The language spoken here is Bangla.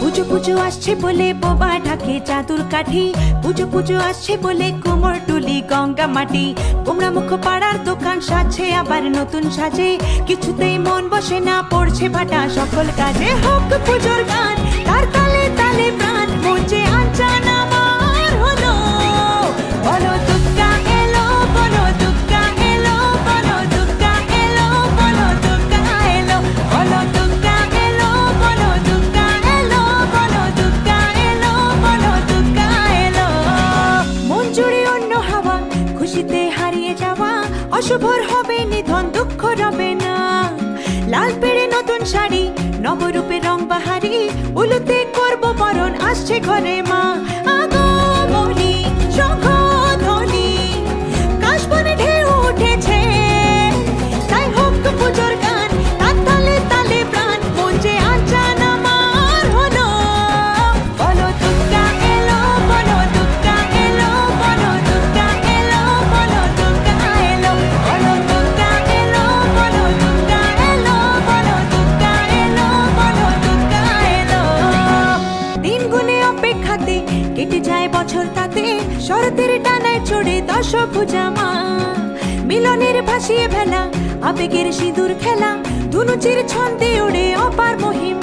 পুজো পুজো আসছে বলে বোবা ঢাকে চাদুর কাঠি। পুজো পুজো আসছে বলে কোমর টুলি গঙ্গা মাটি। কুমড়া মুখ পাড়ার দোকান সাজছে, আবার নতুন সাজে। কিছুতেই মন বসে না, পড়ছে ভাটা সকল কাজে। হোক পুজোর গান খুশিতে হারিয়ে যাওয়া, অশুভর হবে নিধন, দুঃখ রবে না। লাল পেড়ে নতুন শাড়ি, নবরূপে রং বাহারি, উলুতে করব বরণ, আসছে ঘরে মা। কেটে যায় বছর তাতে। শরতের টানায় চড়ে দশ মা। মিলনের ভাসিয়ে ভেলা আবেগের সিঁদুর খেলা। ধুনুচির ছন্দে ওড়ে অপার মহিমা।